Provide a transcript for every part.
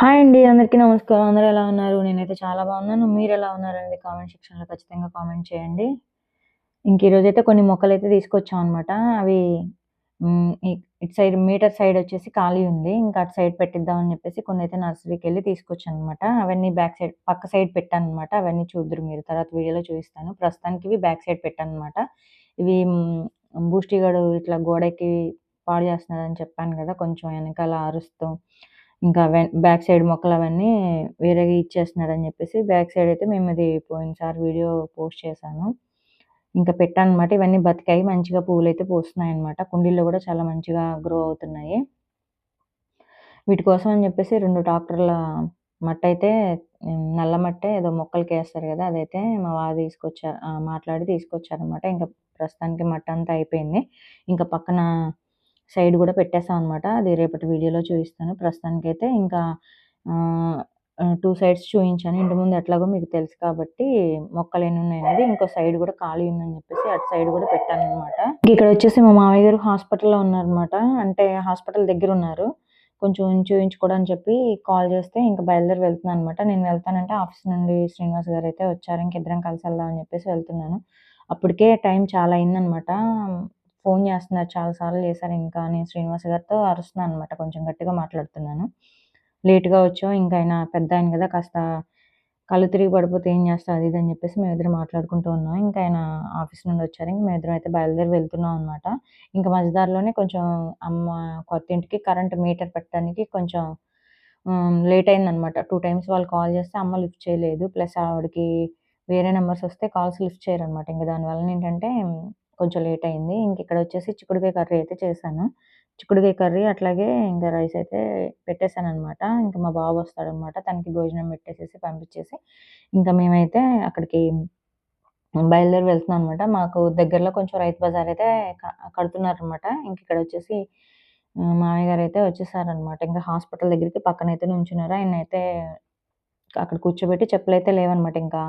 Hi అండి అందరికీ నమస్కారం. అందరూ ఎలా ఉన్నారు? నేనైతే చాలా బాగున్నాను. మీరు ఎలా ఉన్నారండి? కామెంట్ సెక్షన్లో ఖచ్చితంగా కామెంట్ చేయండి. ఇంక ఈరోజు అయితే కొన్ని మొక్కలు అయితే తీసుకొచ్చాం అనమాట అవి ఇట్ ఇటు సైడ్ మీటర్ సైడ్ వచ్చేసి ఖాళీ ఉంది. ఇంకా అటు సైడ్ పెట్టిద్దాం అని చెప్పేసి కొన్ని అయితే నర్సరీకి వెళ్ళి తీసుకొచ్చాను అనమాట అవన్నీ బ్యాక్ సైడ్ పక్క సైడ్ పెట్టాను అనమాట అవన్నీ చూద్దరు మీరు. తర్వాత వీడియోలో చూపిస్తాను. ప్రస్తుతానికి ఇవి బ్యాక్ సైడ్ పెట్టాను అనమాట ఇవి బూస్టిగాడు ఇట్లా గోడకి పాడు చేస్తున్నారని చెప్పాను కదా కొంచెం వెనకాల అరుస్తూ ఇంకా వెన్ బ్యాక్ సైడ్ మొక్కలు అవన్నీ వేరేగా ఇచ్చేస్తున్నారని చెప్పేసి బ్యాక్ సైడ్ అయితే మేము ఇది పోయినసారి వీడియో పోస్ట్ చేశాను. ఇంకా పెట్టాను అనమాట ఇవన్నీ బతికాయి. మంచిగా పువ్వులు అయితే పూస్తున్నాయి అనమాట కుండీల్లో కూడా చాలా మంచిగా గ్రో అవుతున్నాయి. వీటి కోసం అని చెప్పేసి రెండు ట్రాక్టర్ల మట్టి అయితే నల్ల మట్టే ఏదో మొక్కలకి వేస్తారు కదా అదైతే మా వారు తీసుకొచ్చారు మాట్లాడి తీసుకొచ్చారనమాట ఇంకా ప్రస్తుతానికి మట్టి అంతా అయిపోయింది. ఇంకా పక్కన సైడ్ కూడా పెట్టేసాం అనమాట అది రేపటి వీడియోలో చూపిస్తాను. ప్రస్తుతానికి అయితే ఇంకా టూ సైడ్స్ చూపించాను. ఇంటి ముందు ఎట్లాగో మీకు తెలుసు కాబట్టి మొక్కలు ఎన్ని ఉన్నాయనేది ఇంకో సైడ్ కూడా ఖాళీ ఉందని చెప్పేసి అటు సైడ్ కూడా పెట్టాను అనమాట ఇక్కడ వచ్చేసి మా మామయ్య గారు హాస్పిటల్లో ఉన్నారనమాట అంటే హాస్పిటల్ దగ్గర ఉన్నారు. కొంచెం చూపించుకోవడానికి చెప్పి కాల్ చేస్తే ఇంకా బయలుదేరి వెళ్తున్నాను అనమాట నేను వెళ్తానంటే ఆఫీస్ నుండి శ్రీనివాస్ గారు అయితే వచ్చారు. ఇంకిద్దరం కలిసి వెళ్దాం అని చెప్పేసి వెళ్తున్నాను. అప్పటికే టైం చాలా అయిందనమాట ఫోన్ చేస్తున్నారు చాలా సార్లు చేశారు. ఇంకా నేను శ్రీనివాస్ గారితో అరుస్తున్నాను అనమాట కొంచెం గట్టిగా మాట్లాడుతున్నాను. లేట్గా వచ్చాం ఇంకా ఆయన పెద్ద ఆయన కదా కాస్త కళ్ళు తిరిగి పడిపోతే ఏం చేస్తా అది ఇది అని చెప్పేసి మేమిద్దరం మాట్లాడుకుంటూ ఉన్నాం. ఇంకా ఆయన ఆఫీస్ నుండి వచ్చారు ఇంక మేమిద్దరం అయితే బయలుదేరి వెళ్తున్నాం అనమాట ఇంకా మధ్యదారిలోనే కొంచెం అమ్మ కొత్త ఇంటికి కరెంట్ మీటర్ పెట్టడానికి కొంచెం లేట్ అయిందనమాట టూ టైమ్స్ వాళ్ళు కాల్ చేస్తే అమ్మ లిఫ్ట్ చేయలేదు. ప్లస్ ఆవిడకి వేరే నెంబర్స్ వస్తే కాల్స్ లిఫ్ట్ చేయరనమాట ఇంకా దానివల్ల ఏంటంటే కొంచెం లేట్ అయింది ఇంక ఇక్కడ వచ్చేసి చిక్కుడుకాయ కర్రీ అయితే చేశాను. చిక్కుడుకాయ కర్రీ అట్లాగే ఇంకా రైస్ అయితే పెట్టేశాను అనమాట ఇంకా మా బాబు వస్తాడనమాట తనకి భోజనం పెట్టేసేసి పంపించేసి ఇంకా మేమైతే అక్కడికి బయలుదేరి వెళ్తున్నాం అనమాట మాకు దగ్గరలో కొంచెం రైతు బజార్ అయితే కడుతున్నారు అనమాట ఇంక ఇక్కడ వచ్చేసి మామయ్య గారు అయితే వచ్చేసారనమాట ఇంకా హాస్పిటల్ దగ్గరికి పక్కన అయితే నుంచున్నారు. ఆయన అయితే అక్కడ కూర్చోబెట్టి చెప్పులు అయితే లేవనమాట ఇంకా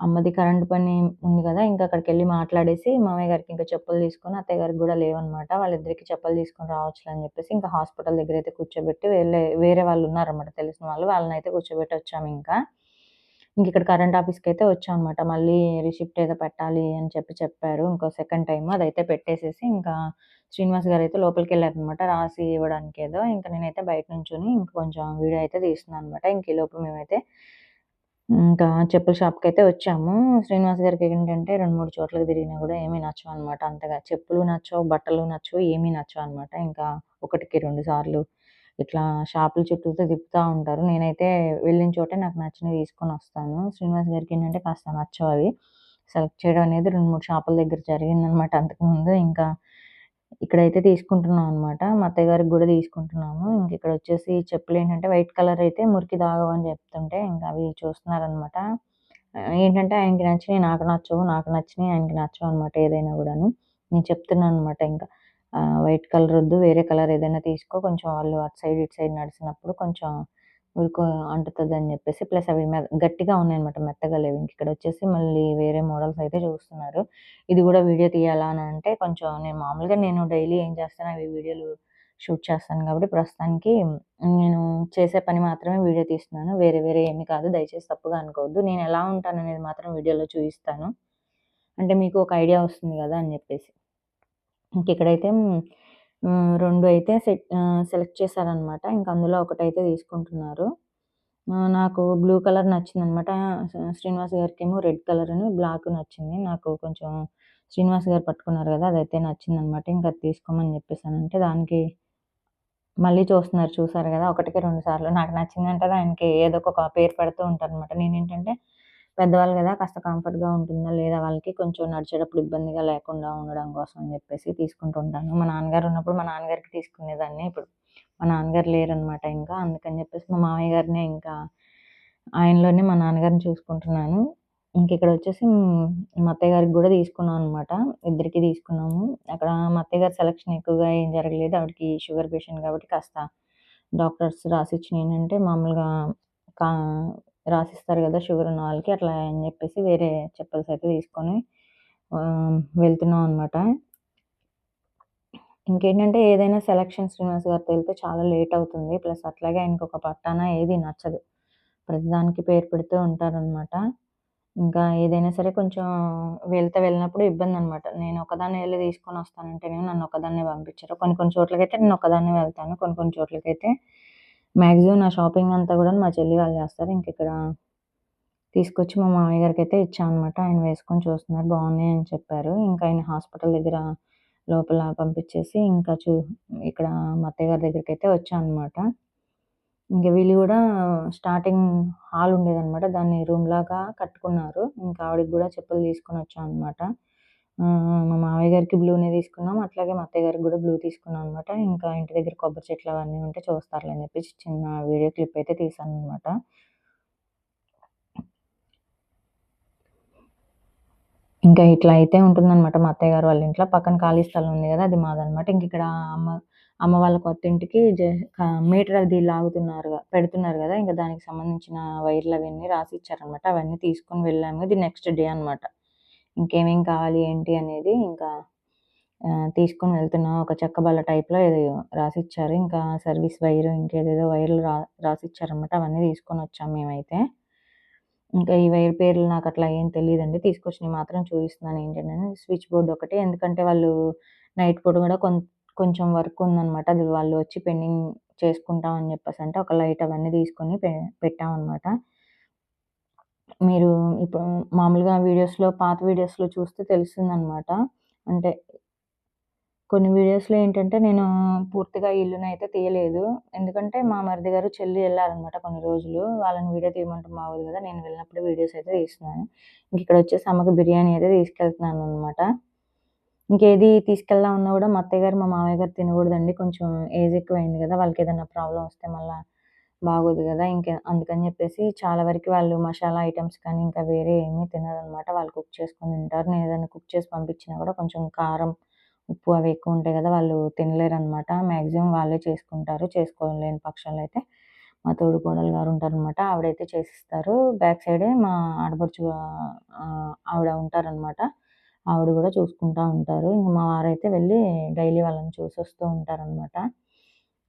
అమ్మది కరెంట్ పని ఉంది కదా ఇంకా అక్కడికి వెళ్ళి మాట్లాడేసి మామయ్య గారికి ఇంకా చెప్పులు తీసుకొని అత్తయ్య గారికి కూడా లేవనమాట. వాళ్ళిద్దరికి చెప్పులు తీసుకొని రావచ్చు అని చెప్పేసి ఇంకా హాస్పిటల్ దగ్గర అయితే కూర్చోబెట్టి వేరే వేరే వాళ్ళు ఉన్నారన్నమాట. తెలిసిన వాళ్ళు వాళ్ళని అయితే కూర్చోబెట్టి వచ్చాము ఇంకా. ఇంక ఇక్కడ కరెంట్ ఆఫీస్కి అయితే వచ్చాం అనమాట మళ్ళీ రిసిప్ట్ ఏదో పెట్టాలి అని చెప్పి చెప్పారు. ఇంకో సెకండ్ టైం అదైతే పెట్టేసేసి ఇంకా శ్రీనివాస్ గారు అయితే లోపలికి వెళ్ళారనమాట రాసి ఇవ్వడానికి ఏదో. ఇంకా నేనైతే బయట నుంచుని ఇంకా కొంచెం వీడియో అయితే తీస్తున్నాను అనమాట ఇంక ఈ లోపు మేమైతే ఇంకా చెప్పుల షాప్కి అయితే వచ్చాము. శ్రీనివాస్ గారికి ఏంటంటే రెండు మూడు చోట్లకి తిరిగినా కూడా ఏమీ నచ్చవు అనమాట అంతగా చెప్పులు నచ్చవు బట్టలు నచ్చవు ఏమీ నచ్చవు అనమాట ఇంకా ఒకటికి రెండు సార్లు ఇట్లా షాపుల చుట్టూతో తిప్పుతూ ఉంటారు. నేనైతే వెళ్ళిన చోటే నాకు నచ్చినవి తీసుకొని వస్తాను. శ్రీనివాస్ గారికి ఏంటంటే కాస్త నచ్చవు అవి. సెలెక్ట్ చేయడం అనేది రెండు మూడు షాపుల దగ్గర జరిగిందనమాట అంతకుముందు. ఇంకా ఇక్కడైతే తీసుకుంటున్నాం అనమాట మా అత్తయ్య గారికి కూడా తీసుకుంటున్నాము. ఇంక ఇక్కడ వచ్చేసి చెప్పులు ఏంటంటే వైట్ కలర్ అయితే మురికి తాగవని అని చెప్తుంటే ఇంకా అవి చూస్తున్నారనమాట ఏంటంటే ఆయనకి నచ్చినాయి నాకు నచ్చవు నాకు నచ్చినాయి ఆయనకి నచ్చవు అనమాట ఏదైనా కూడాను. నేను చెప్తున్నాను అనమాట ఇంకా. వైట్ కలర్ వద్దు వేరే కలర్ ఏదైనా తీసుకో. కొంచెం వాళ్ళు అటు సైడ్ ఇటు సైడ్ నడిచినప్పుడు కొంచెం ఊరికో అంటుతుంది అని చెప్పేసి ప్లస్ అవి గట్టిగా ఉన్నాయి అనమాట మెత్తగా లేవు. ఇంక ఇక్కడ వచ్చేసి మళ్ళీ వేరే మోడల్స్ అయితే చూస్తున్నారు. ఇది కూడా వీడియో తీయాలా అని అంటే కొంచెం నేను మామూలుగా నేను డైలీ ఏం చేస్తాను అవి వీడియోలు షూట్ చేస్తాను కాబట్టి ప్రస్తుతానికి నేను చేసే పని మాత్రమే వీడియో తీస్తున్నాను. వేరే వేరే ఏమి కాదు. దయచేసి తప్పుగా అనుకోవద్దు. నేను ఎలా ఉంటాను అనేది మాత్రం వీడియోలో చూపిస్తాను. అంటే మీకు ఒక ఐడియా వస్తుంది కదా అని చెప్పేసి. ఇంక ఇక్కడైతే రెండు అయితే సెట్ సెలెక్ట్ చేశారనమాట ఇంక అందులో ఒకటైతే తీసుకుంటున్నారు. నాకు బ్లూ కలర్ నచ్చిందనమాట శ్రీనివాస్ గారికి ఏమో రెడ్ కలర్ అని బ్లాక్ నచ్చింది. నాకు కొంచెం శ్రీనివాస్ గారు పట్టుకున్నారు కదా అదైతే నచ్చిందనమాట ఇంకా అది తీసుకోమని చెప్పేసానంటే దానికి మళ్ళీ చూస్తున్నారు చూసారు కదా ఒకటికి రెండు సార్లు. నాకు నచ్చిందంటే ఆయనకి ఏదో ఒక పేరు పెడుతూ ఉంటారు అనమాట నేనేంటంటే పెద్దవాళ్ళు కదా కాస్త కంఫర్ట్గా ఉంటుందా? లేదా వాళ్ళకి కొంచెం నడిచేటప్పుడు ఇబ్బందిగా లేకుండా ఉండడం కోసం అని చెప్పేసి తీసుకుంటూ ఉంటాను. మా నాన్నగారు ఉన్నప్పుడు మా నాన్నగారికి తీసుకునేదాన్ని ఇప్పుడు. మా నాన్నగారు లేరనమాట ఇంకా. అందుకని చెప్పేసి మా మామయ్య గారిని ఇంకా ఆయనలోనే మా నాన్నగారిని చూసుకుంటున్నాను. ఇంక ఇక్కడ వచ్చేసి మా అత్తయ్య గారికి కూడా తీసుకున్నాం అనమాట ఇద్దరికి తీసుకున్నాము. అక్కడ మా అత్తయ్య గారి సెలక్షన్ ఎక్కువగా ఏం జరగలేదు. ఆవిడకి షుగర్ పేషెంట్ కాబట్టి కాస్త డాక్టర్స్ రాసిచ్చిన ఏంటంటే మామూలుగా కా రాసిస్తారు కదా షుగర్ ఉన్న వాళ్ళకి అట్లా అని చెప్పేసి వేరే చెప్పల్స్ అయితే తీసుకొని వెళ్తున్నాం అనమాట ఇంకేంటంటే ఏదైనా సెలక్షన్ శ్రీనివాస్ గారితో వెళ్తే చాలా లేట్ అవుతుంది. ప్లస్ అట్లాగే ఆయనకు ఒక పట్టాన ఏది నచ్చదు. ప్రతిదానికి పేరు పెడుతూ ఉంటారనమాట. ఇంకా ఏదైనా సరే కొంచెం వెళ్తే వెళ్ళినప్పుడు ఇబ్బంది అనమాట నేను ఒకదాన్నే వెళ్ళి తీసుకొనొస్తానంటేనేమో నన్ను ఒకదాన్నే పంపించారు కొన్ని కొన్ని చోట్లకైతే నేను ఒకదాన్నే వెళ్తాను. కొన్ని కొన్ని చోట్లకైతే మ్యాక్సిమం నా షాపింగ్ అంతా కూడా మా చెల్లి వాళ్ళు చేస్తారు. ఇంకిక్కడ తీసుకొచ్చి మా మామయ్య గారికైతే ఇచ్చా అనమాట. ఆయన వేసుకొని చూస్తున్నారు. బాగున్నాయి అని చెప్పారు. ఇంకా ఆయన హాస్పిటల్ దగ్గర లోపల పంపించేసి ఇంకా చూ ఇక్కడ మా అత్తయ్య గారి అయితే వచ్చా అనమాట. ఇంకా వీళ్ళు కూడా స్టార్టింగ్ హాల్ ఉండేదనమాట. దాన్ని రూమ్ లాగా కట్టుకున్నారు. ఇంకా ఆవిడకి కూడా చెప్పులు తీసుకొని వచ్చాం అనమాట. మా మామయ్య గారికి బ్లూనే తీసుకున్నాం. అట్లాగే మా అత్తయ్య గారికి కూడా బ్లూ తీసుకున్నాం అనమాట. ఇంకా ఇంటి దగ్గర కొబ్బరి చెట్లు అవన్నీ ఉంటే చూస్తారులే అని చెప్పేసి చిన్న వీడియో క్లిప్ అయితే తీశాననమాట. ఇంకా ఇట్లా అయితే ఉంటుందన్నమాట మా అత్తయ్య గారు వాళ్ళ ఇంట్లో. పక్కన ఖాళీ స్థలం ఉంది కదా అది మాదనమాట. ఇంకిక్కడ అమ్మ అమ్మ వాళ్ళ కొత్తింటికి జ మీటర్ అది లాగుతున్నారు పెడుతున్నారు కదా ఇంకా దానికి సంబంధించిన వైర్లు అవన్నీ రాసి ఇచ్చారనమాట. అవన్నీ తీసుకొని వెళ్ళాము. ఇది నెక్స్ట్ డే అనమాట. ఇంకేమేం కావాలి ఏంటి అనేది ఇంకా తీసుకొని వెళ్తున్నాం. ఒక చెక్క బల్ల టైప్‌లో ఏదో రాసిచ్చారు. ఇంకా సర్వీస్ వైర్ ఇంకేదేదో వైర్లు రా రాసిచ్చారనమాట. అవన్నీ తీసుకొని వచ్చాం మేమైతే. ఇంకా ఈ వైర్ పేర్లు నాకు అట్లా ఏం తెలియదండి తీసుకొచ్చినవి మాత్రం చూపిస్తున్నాను ఏంటంటే స్విచ్ బోర్డ్ ఒకటి ఎందుకంటే వాళ్ళు నైట్ పూట కూడా కొం కొంచెం వర్క్ ఉందనమాట. అది వాళ్ళు వచ్చి పెండింగ్ చేసుకుంటాం అని చెప్పేసంటే ఒక లైట్ అవన్నీ తీసుకొని పె పెట్టామన్నమాట మీరు ఇప్పుడు మామూలుగా వీడియోస్‌లో పాత వీడియోస్‌లో చూస్తే తెలుస్తుందనమాట. అంటే కొన్ని వీడియోస్‌లో ఏంటంటే నేను పూర్తిగా ఈ ఇల్లునైతే తీయలేదు. ఎందుకంటే మా మరిది గారు, చెల్లి వెళ్ళారనమాట కొన్ని రోజులు. వాళ్ళని వీడియో తీయమంటే బాగోదు కదా నేను వెళ్ళినప్పుడు వీడియోస్ అయితే తీస్తున్నాను. ఇక్కడ వచ్చేసి అమ్మకి బిర్యానీ అయితే తీసుకెళ్తున్నాను అనమాట ఇంకేది తీసుకెళ్దామన్నా కూడా మా అత్తయ్య గారు, మా మామయ్య గారు తినకూడదండి కొంచెం ఏజ్ ఎక్కువైంది వాళ్ళకి ఏదైనా ప్రాబ్లమ్ వస్తే మళ్ళీ బాగోదు కదా ఇంకా అందుకని చెప్పేసి చాలా వరకు వాళ్ళు మసాలా ఐటమ్స్ కానీ, ఇంకా వేరే ఏమీ తినరనమాట. వాళ్ళు కుక్ చేసుకొని తింటారు. నేను ఏదైనా కుక్ చేసి పంపించినా కూడా కొంచెం కారం, ఉప్పు అవి ఎక్కువ ఉంటాయి కదా వాళ్ళు తినలేరనమాట. మాక్సిమం వాళ్ళే చేసుకుంటారు. చేసుకోలేని పక్షంలో అయితే మా తోడు కోడలు గారు ఉంటారనమాట. ఆవిడైతే చేసిస్తారు. బ్యాక్ సైడే మా ఆడపడుచు ఆవిడ ఉంటారనమాట. ఆవిడ కూడా చూసుకుంటా ఉంటారు. ఇంకా మా వారైతే వెళ్ళి డైలీ వాళ్ళని చూసి వస్తూ ఉంటారనమాట.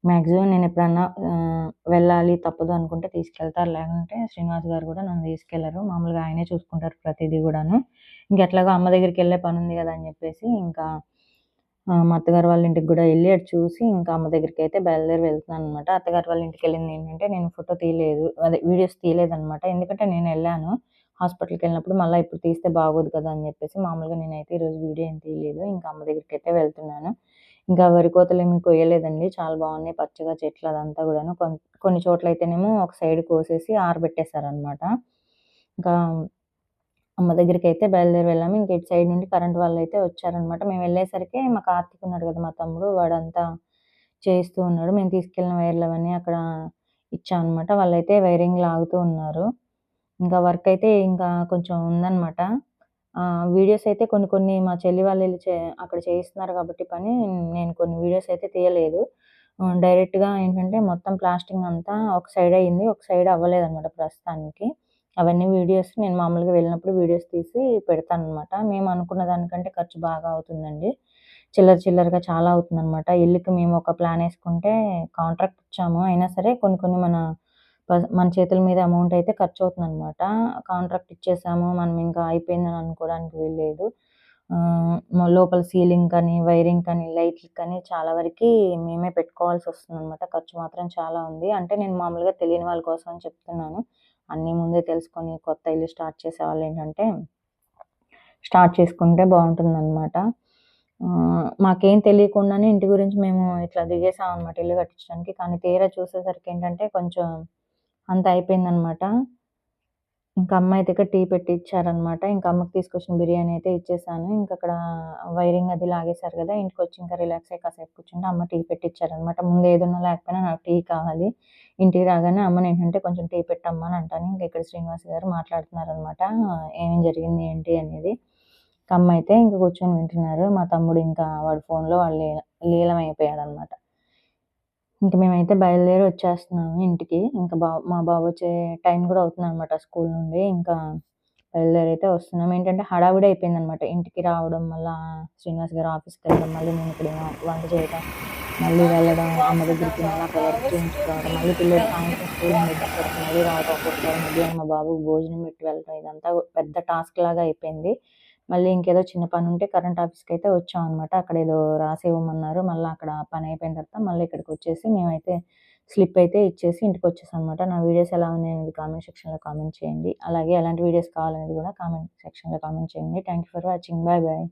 మ్యాక్సిమం నేను ఎప్పుడన్నా వెళ్ళాలి తప్పదు అనుకుంటే తీసుకెళ్తారు. లేకుంటే శ్రీనివాస్ గారు కూడా నన్ను తీసుకెళ్ళరు. మామూలుగా ఆయనే చూసుకుంటారు ప్రతిదీ కూడాను ఇంకెట్లాగో అమ్మ దగ్గరికి వెళ్ళే పని ఉంది కదా అని చెప్పేసి ఇంకా మా అత్తగారు వాళ్ళ ఇంటికి కూడా వెళ్ళి అటు చూసి ఇంకా అమ్మ దగ్గరికి అయితే బయలుదేరి వెళ్తున్నాననమాట. అత్తగారు వాళ్ళ ఇంటికి వెళ్ళింది ఏంటంటే నేను ఫోటో తీయలేదు. అదే వీడియోస్ తీయలేదనమాట. ఎందుకంటే నేను వెళ్ళాను హాస్పిటల్కి వెళ్ళినప్పుడు మళ్ళీ ఇప్పుడు తీస్తే బాగోదు కదా! అని చెప్పేసి మామూలుగా నేనైతే ఈరోజు వీడియో ఏం తీయలేదు. ఇంకా అమ్మ దగ్గరికి అయితే వెళ్తున్నాను. ఇంకా వరి కోతలు ఏమి కొయ్యలేదండి. చాలా బాగున్నాయి పచ్చగా చెట్లు అదంతా కూడాను కొన్ని కొన్ని చోట్లయితేనేమో ఒక సైడ్ కోసేసి ఆరబెట్టేశారనమాట ఇంకా అమ్మ దగ్గరికైతే బయలుదేరి వెళ్ళాము. ఇంక ఇటు సైడ్ నుండి కరెంట్ వాళ్ళైతే వచ్చారనమాట. మేము వెళ్ళేసరికి మా కార్తీక్ ఉన్నాడు కదా మా తమ్ముడు వాడంతా చేస్తూ ఉన్నాడు. మేము తీసుకెళ్ళిన వైర్లు అవన్నీ అక్కడ ఇచ్చామన్నమాట అనమాట. వాళ్ళైతే వైరింగ్ లాగుతూ ఉన్నారు. ఇంకా వర్క్ అయితే ఇంకా కొంచెం ఉందన్నమాట వీడియోస్ అయితే కొన్ని కొన్ని మా చెల్లి వాళ్ళు చే అక్కడ చేయిస్తున్నారు కాబట్టి పని నేను కొన్ని వీడియోస్ అయితే తీయలేదు. డైరెక్ట్‌గా ఏంటంటే మొత్తం ప్లాస్టింగ్ అంతా ఒక సైడ్ అయింది. ఒక సైడ్ అవ్వలేదనమాట ప్రస్తుతానికి. అవన్నీ వీడియోస్ నేను మామూలుగా వెళ్ళినప్పుడు వీడియోస్ తీసి పెడతాననమాట. మేము అనుకున్న దానికంటే ఖర్చు బాగా అవుతుందండి. చిల్లర చిల్లరగా చాలా అవుతుందనమాట. ఇల్లుకి మేము ఒక ప్లాన్ వేసుకుంటే కాంట్రాక్ట్ ఇచ్చాము. అయినా సరే కొన్ని కొన్ని మన మన చేతుల మీద అమౌంట్ అయితే ఖర్చు అవుతుంది అనమాట కాంట్రాక్ట్ ఇచ్చేసాము. మనం ఇంకా అయిపోయిందని అనుకోవడానికి వీలు లేదు. లోపల సీలింగ్ కానీ, వైరింగ్ కానీ, లైట్లు కానీ చాలా వరకి మేమే పెట్టుకోవాల్సి వస్తుందనమాట ఖర్చు మాత్రం చాలా ఉంది. అంటే నేను మామూలుగా తెలియని వాళ్ళ కోసం అని చెప్తున్నాను. అన్నీ ముందే తెలుసుకొని కొత్త ఇల్లు స్టార్ట్ చేసే వాళ్ళు ఏంటంటే స్టార్ట్ చేసుకుంటే బాగుంటుంది అనమాట మాకేం తెలియకుండానే ఇంటి గురించి మేము ఇట్లా దిగేసాం అనమాట ఇల్లు కట్టించడానికి. కానీ తీరా చూసేసరికి ఏంటంటే కొంచెం అంత అయిపోయిందనమాట. ఇంకా అమ్మ అయితే ఇక్కడ టీ పెట్టి ఇచ్చారనమాట ఇంకా అమ్మకి తీసుకొచ్చిన బిర్యానీ అయితే ఇచ్చేసాను. ఇంకక్కడ వైరింగ్ అది లాగేశారు ఇంటికి వచ్చి ఇంకా రిలాక్స్ అయ్యి కాసేపు కూర్చుంటే అమ్మ టీ పెట్టిచ్చారనమాట. ముందు ఏదన్నా లేకపోయినా నాకు టీ కావాలి. ఇంటికి రాగానే అమ్మనేంటంటే కొంచెం టీ పెట్టమ్మా అని అంటాను. ఇంకా ఇక్కడ శ్రీనివాస్ గారు మాట్లాడుతున్నారనమాట. ఏమేం జరిగింది ఏంటి అనేది. ఇంక అమ్మ అయితే ఇంక కూర్చొని వింటున్నారు. మా తమ్ముడు ఇంకా వాడు ఫోన్‌లో వాళ్ళు లీల లీలమైపోయాడనమాట. ఇంక మేమైతే బయలుదేరి వచ్చేస్తున్నాము ఇంటికి. ఇంకా బా మా బాబు వచ్చే టైం కూడా అవుతుంది అనమాట స్కూల్ నుండి. ఇంకా బయలుదేరి అయితే వస్తున్నాం ఏంటంటే హడావిడి అయిపోయిందనమాట ఇంటికి రావడం మళ్ళీ శ్రీనివాస్ గారు ఆఫీస్కి వెళ్ళడం మళ్ళీ నేను ఇక్కడ వంట చేయడం మళ్ళీ వెళ్ళడం అమ్మ దగ్గరికి మళ్ళీ అక్కడ వర్క్ చేయించుకోవడం మళ్ళీ పిల్లలు సాయంత్రం స్కూల్ మళ్ళీ రావడం ఒక్కొక్కసారి మధ్యాహ్నం మా బాబుకి భోజనం పెట్టి వెళ్ళడం ఇదంతా పెద్ద టాస్క్ లాగా అయిపోయింది మళ్ళీ ఇంకేదో చిన్న పని ఉంటే కరెంట్ ఆఫీస్కి అయితే వచ్చాం అనమాట అక్కడ ఏదో రాసి ఇవ్వమన్నారు మళ్ళీ అక్కడ పని అయిపోయిన తర్వాత మళ్ళీ ఇక్కడికి వచ్చేసి మేమైతే స్లిప్ అయితే ఇచ్చేసి ఇంటికి వచ్చేసాం అనమాట నా వీడియోస్ ఎలా ఉన్నాయనేది కామెంట్ సెక్షన్లో కామెంట్ చేయండి. అలాగే ఎలాంటి వీడియోస్ కావాలనేది కూడా కామెంట్ సెక్షన్లో కామెంట్ చేయండి. Thank you for watching. Bye bye.